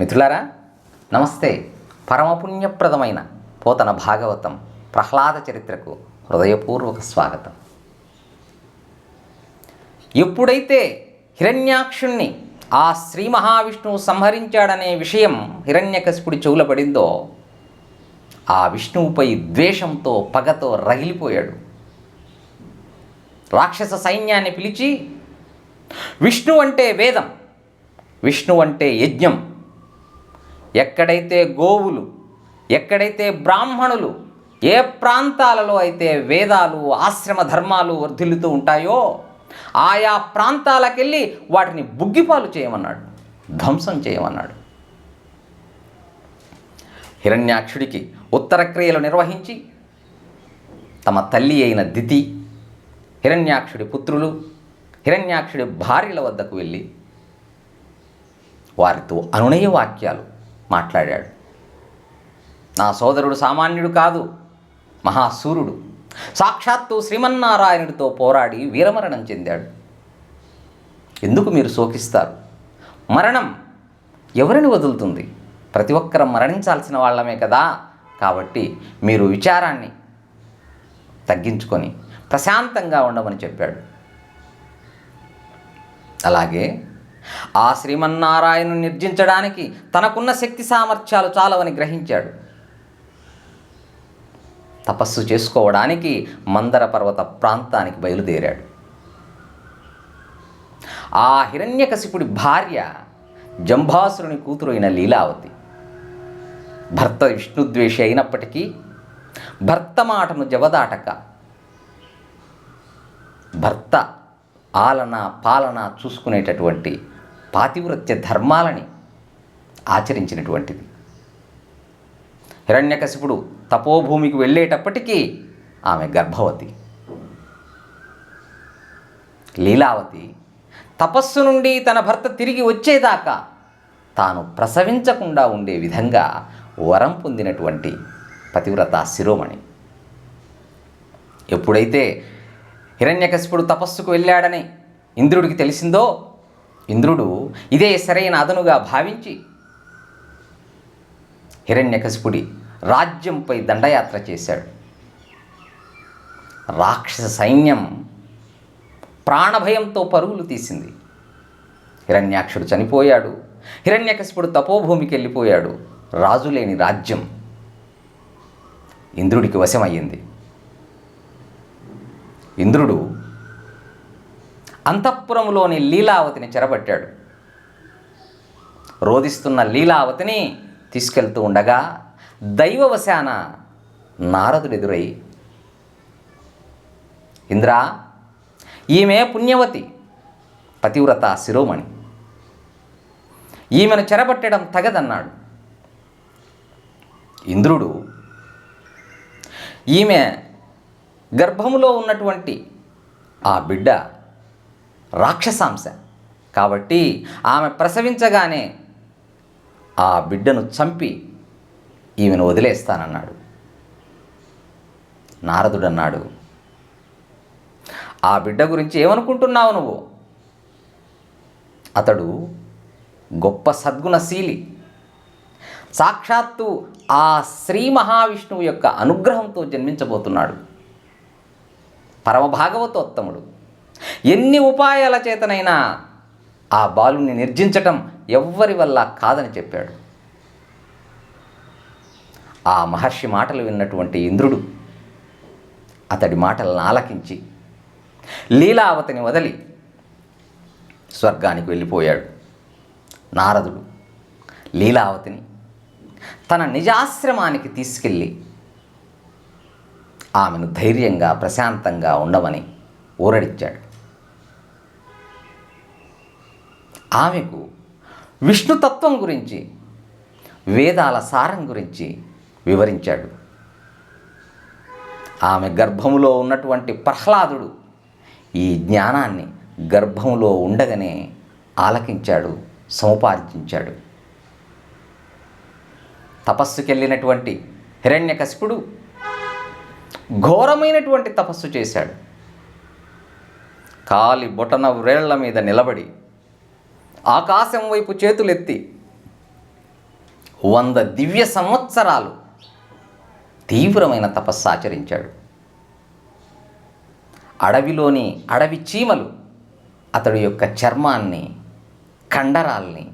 మిత్రులారా నమస్తే. పరమపుణ్యప్రదమైన పోతన భాగవతం ప్రహ్లాద చరిత్రకు హృదయపూర్వక స్వాగతం. ఎప్పుడైతే హిరణ్యాక్షుణ్ణి ఆ శ్రీ మహావిష్ణువు సంహరించాడనే విషయం హిరణ్యకశిపుడి చెవుల పడిందో ఆ విష్ణువుపై ద్వేషంతో పగతో రగిలిపోయాడు. రాక్షస సైన్యాన్ని పిలిచి విష్ణు అంటే వేదం విష్ణు అంటే యజ్ఞం ఎక్కడైతే గోవులు ఎక్కడైతే బ్రాహ్మణులు ఏ ప్రాంతాలలో అయితే వేదాలు ఆశ్రమ ధర్మాలు వర్ధిల్లుతూ ఉంటాయో ఆయా ప్రాంతాలకెళ్ళి వాటిని బుగ్గిపాలు చేయమన్నాడు ధ్వంసం చేయమన్నాడు. హిరణ్యాక్షుడికి ఉత్తర క్రియలు నిర్వహించి తమ తల్లి అయిన దితి హిరణ్యాక్షుడి పుత్రులు హిరణ్యాక్షుడి భార్యల వద్దకు వెళ్ళి వారితో అనునయ వాక్యాలు మాట్లాడాడు. నా సోదరుడు సామాన్యుడు కాదు మహాసూరుడు. సాక్షాత్తు శ్రీమన్నారాయణుడితో పోరాడి వీరమరణం చెందాడు. ఎందుకు మీరు శోకిస్తారు? మరణం ఎవరిని వదులుతుంది? ప్రతి ఒక్కరం మరణించాల్సిన వాళ్ళమే కదా. కాబట్టి మీరు విచారాన్ని తగ్గించుకొని ప్రశాంతంగా ఉండమని చెప్పాడు. అలాగే ఆ శ్రీమన్నారాయణు నిర్జించడానికి తనకున్న శక్తి సామర్థ్యాలు చాలవని గ్రహించాడు. తపస్సు చేసుకోవడానికి మందర పర్వత ప్రాంతానికి బయలుదేరాడు. ఆ హిరణ్యకశిపుడి భార్య జంభాసురుని కూతురు అయిన లీలావతి. భర్త విష్ణుద్వేషి అయినప్పటికీ భర్త మాటను జవదాటక. భర్త ఆలన పాలన చూసుకునేటటువంటి పాతివ్రత్య ధర్మాలని ఆచరించినటువంటిది. హిరణ్యకశిపుడు తపోభూమికి వెళ్ళేటప్పటికీ ఆమె గర్భవతి. లీలావతి తపస్సు నుండి తన భర్త తిరిగి వచ్చేదాకా తాను ప్రసవించకుండా ఉండే విధంగా వరం పొందినటువంటి పతివ్రత శిరోమణి. ఎప్పుడైతే హిరణ్యకశిపుడు తపస్సుకు వెళ్ళాడని ఇంద్రుడికి తెలిసిందో ఇంద్రుడు ఇదే సరైన అదనుగా భావించి హిరణ్యకశిపుడి రాజ్యంపై దండయాత్ర చేశాడు. రాక్షస సైన్యం ప్రాణభయంతో పరుగులు తీసింది. హిరణ్యాక్షుడు చనిపోయాడు. హిరణ్యకశిపుడు తపోభూమికి వెళ్ళిపోయాడు. రాజులేని రాజ్యం ఇంద్రుడికి వశమయ్యింది. ఇంద్రుడు అంతఃపురంలోని లీలావతిని చెరబట్టాడు. రోధిస్తున్న లీలావతిని తీసుకెళ్తూ ఉండగా దైవవశాన నారదుడు ఎదురై ఇంద్రా ఈమె పుణ్యవతి పతివ్రత శిరోమణి. ఈమెను చెరబట్టడం తగదన్నాడు. ఇంద్రుడు ఈమె గర్భములో ఉన్నటువంటి ఆ బిడ్డ రాక్షసాంశ. కాబట్టి ఆమె ప్రసవించగానే ఆ బిడ్డను చంపి ఈమెను వదిలేస్తానన్నాడు. నారదుడన్నాడు ఆ బిడ్డ గురించి ఏమనుకుంటున్నావు నువ్వు? అతడు గొప్ప సద్గుణశీలి సాక్షాత్తు ఆ శ్రీ మహావిష్ణువు యొక్క అనుగ్రహంతో జన్మించబోతున్నాడు. పరమభాగవతోత్తముడు. ఎన్ని ఉపాయాల చేతనైనా ఆ బాలుని నిర్జించటం ఎవ్వరి వల్ల కాదని చెప్పాడు. ఆ మహర్షి మాటలు విన్నటువంటి ఇంద్రుడు అతడి మాటలను ఆలకించి లీలావతిని వదిలి స్వర్గానికి వెళ్ళిపోయాడు. నారదుడు లీలావతిని తన నిజాశ్రమానికి తీసుకెళ్ళి ఆమెను ధైర్యంగా ప్రశాంతంగా ఉండమని ఊరడించాడు ఆమెకు విష్ణుతత్వం గురించి వేదాల సారం గురించి వివరించాడు. ఆమె గర్భములో ఉన్నటువంటి ప్రహ్లాదుడు ఈ జ్ఞానాన్ని గర్భంలో ఉండగానే ఆలకించాడు సముపార్జించాడు. తపస్సుకెళ్ళినటువంటి హిరణ్యకశిపుడు ఘోరమైనటువంటి తపస్సు చేశాడు. కాలి బొటన వ్రేళ్ళ మీద నిలబడి ఆకాశం వైపు చేతులెత్తి వంద దివ్య సంవత్సరాలు తీవ్రమైన తపస్సు ఆచరించాడు. అడవిలోని అడవి చీమలు అతడి యొక్క చర్మాన్ని కండరాల్ని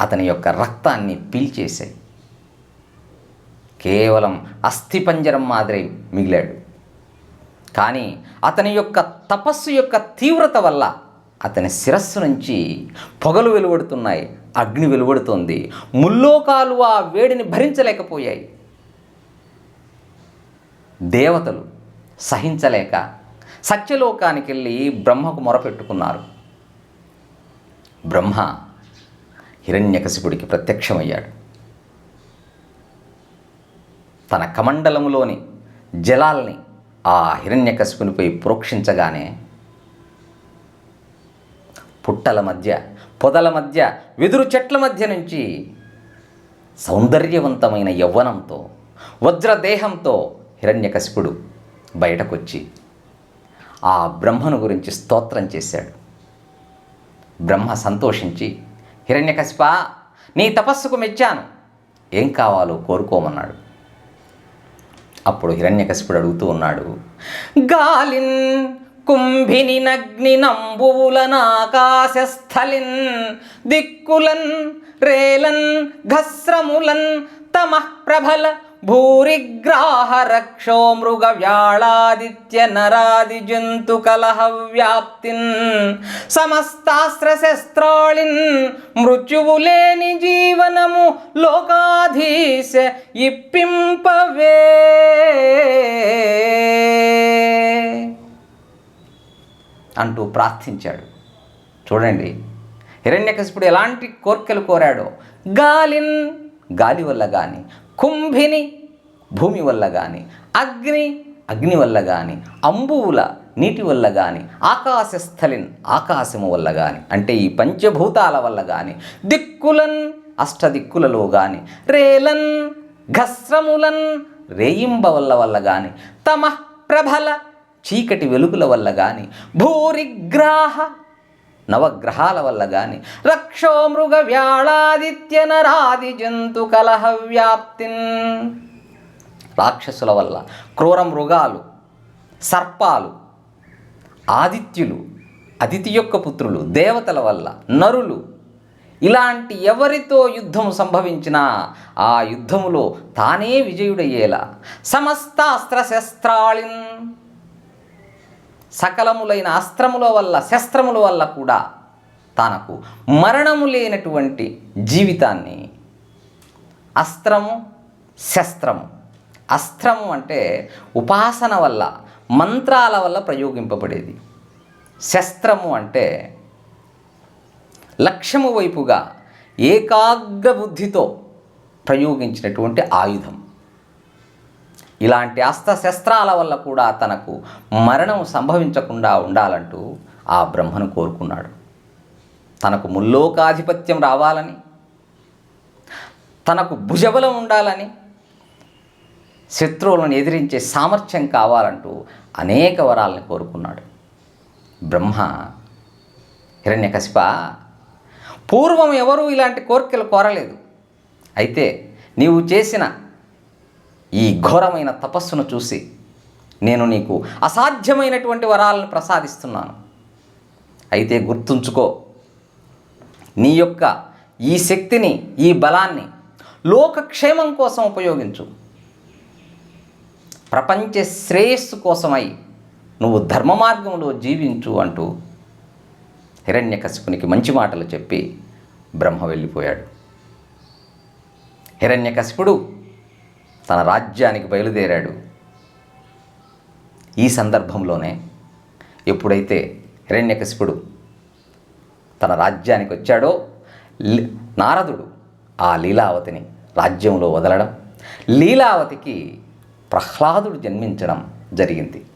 అతని యొక్క రక్తాన్ని పీల్చేశాయి. కేవలం అస్థిపంజరం మాదిరి మిగిలాడు. కానీ అతని యొక్క తపస్సు యొక్క తీవ్రత వల్ల అతని శిరస్సు నుంచి పొగలు వెలువడుతున్నాయి అగ్ని వెలువడుతోంది. ముల్లోకాలు ఆ వేడిని భరించలేకపోయాయి. దేవతలు సహించలేక సత్యలోకానికి వెళ్ళి బ్రహ్మకు మొరపెట్టుకున్నారు. బ్రహ్మ హిరణ్యకశిపుడికి ప్రత్యక్షమయ్యాడు. తన కమండలములోని జలాల్ని ఆ హిరణ్యకశిపునిపై ప్రోక్షించగానే పుట్టల మధ్య పొదల మధ్య వెదురు చెట్ల మధ్య నుంచి సౌందర్యవంతమైన యవ్వనంతో వజ్రదేహంతో హిరణ్యకశిపుడు బయటకొచ్చి ఆ బ్రహ్మను గురించి స్తోత్రం చేశాడు. బ్రహ్మ సంతోషించి హిరణ్యకశిప నీ తపస్సుకు మెచ్చాను. ఏం కావాలో కోరుకోమన్నాడు. అప్పుడు హిరణ్యకశిపుడు అడుగుతూ ఉన్నాడు గాలిన్ కుంభిని నగ్ని నంబువులనాకాశస్థలిన్ దిక్కులన్ రేలన్ ఘస్రములన్ తమః ప్రభల భూరిగ్రాహ రక్షో మృగ వ్యాళాదిత్య నరాది జంతు కలహ వ్యాప్తిన్ సమస్తాస్త్ర శస్త్రాళిన్ మృత్యువులేని జీవనము లోకాధీశ ఇప్పింపవే. అంటూ ప్రార్థించాడు. చూడండి హిరణ్యకశిపుడు ఎలాంటి కోర్కెలు కోరాడో గాలిన్ గాలి వల్ల కానీ కుంభిని భూమి వల్ల కానీ అగ్ని అగ్ని వల్ల కానీ అంబువుల నీటి వల్ల కానీ ఆకాశస్థలిన్ ఆకాశము వల్ల కానీ అంటే ఈ పంచభూతాల వల్ల కానీ దిక్కులన్ అష్టదిక్కులలో కానీ రేలన్ ఘస్రములన్ రేయింబ వల్ల వల్ల కానీ తమ ప్రభల చీకటి వెలుగుల వల్ల కానీ భూరిగ్రాహ నవగ్రహాల వల్ల కానీ రక్షో మృగ వ్యాళాదిత్య నరాది జంతు కలహ వ్యాప్తిన్. రాక్షసుల వల్ల క్రూర మృగాలు సర్పాలు ఆదిత్యులు అదితి యొక్క పుత్రులు దేవతల వల్ల నరులు ఇలాంటి ఎవరితో యుద్ధం సంభవించినా ఆ యుద్ధములో తానే విజయుడయ్యేలా సమస్త అస్త్రశస్త్రాళిన్ సకలములైన అస్త్రముల వల్ల శస్త్రముల వల్ల కూడా తనకు మరణము లేనటువంటి జీవితాన్ని అస్త్రము శస్త్రము. అస్త్రము అంటే ఉపాసన వల్ల మంత్రాల వల్ల ప్రయోగింపబడేది. శస్త్రము అంటే లక్ష్యము వైపుగా ఏకాగ్ర బుద్ధితో ప్రయోగించినటువంటి ఆయుధం. ఇలాంటి అస్త్రశస్త్రాల వల్ల కూడా తనకు మరణం సంభవించకుండా ఉండాలంటూ ఆ బ్రహ్మను కోరుకున్నాడు. తనకు ముల్లోకాధిపత్యం రావాలని తనకు భుజబలం ఉండాలని శత్రువులను ఎదిరించే సామర్థ్యం కావాలంటూ అనేక వరాలను కోరుకున్నాడు. బ్రహ్మ హిరణ్యకశిప పూర్వం ఎవరూ ఇలాంటి కోరికలు కోరలేదు. అయితే నీవు చేసిన ఈ ఘోరమైన తపస్సును చూసి నేను నీకు అసాధ్యమైనటువంటి వరాలను ప్రసాదిస్తున్నాను. అయితే గుర్తుంచుకో నీ యొక్క ఈ శక్తిని ఈ బలాన్ని లోకక్షేమం కోసం ఉపయోగించు. ప్రపంచ శ్రేయస్సు కోసమై నువ్వు ధర్మ మార్గంలో జీవించు అంటూ హిరణ్యకశిపునికి మంచి మాటలు చెప్పి బ్రహ్మ వెళ్ళిపోయాడు. హిరణ్యకశిపుడు తన రాజ్యానికి బయలుదేరాడు. ఈ సందర్భంలోనే ఎప్పుడైతే హిరణ్యకశిపుడు తన రాజ్యానికి వచ్చాడో లి- నారదుడు ఆ లీలావతిని రాజ్యంలో వదలడం లీలావతికి ప్రహ్లాదుడు జన్మించడం జరిగింది.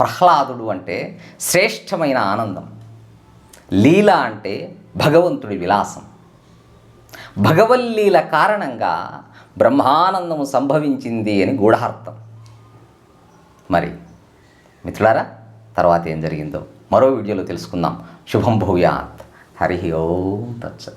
ప్రహ్లాదుడు అంటే శ్రేష్టమైన ఆనందం. లీల అంటే భగవంతుడి విలాసం. భగవల్లీల కారణంగా బ్రహ్మానందము సంభవించింది అని గూఢార్థం. మరి మిత్రులారా తర్వాత ఏం జరిగిందో మరో వీడియోలో తెలుసుకుందాం. శుభం భూయాత్. హరి ఓం తచ్చ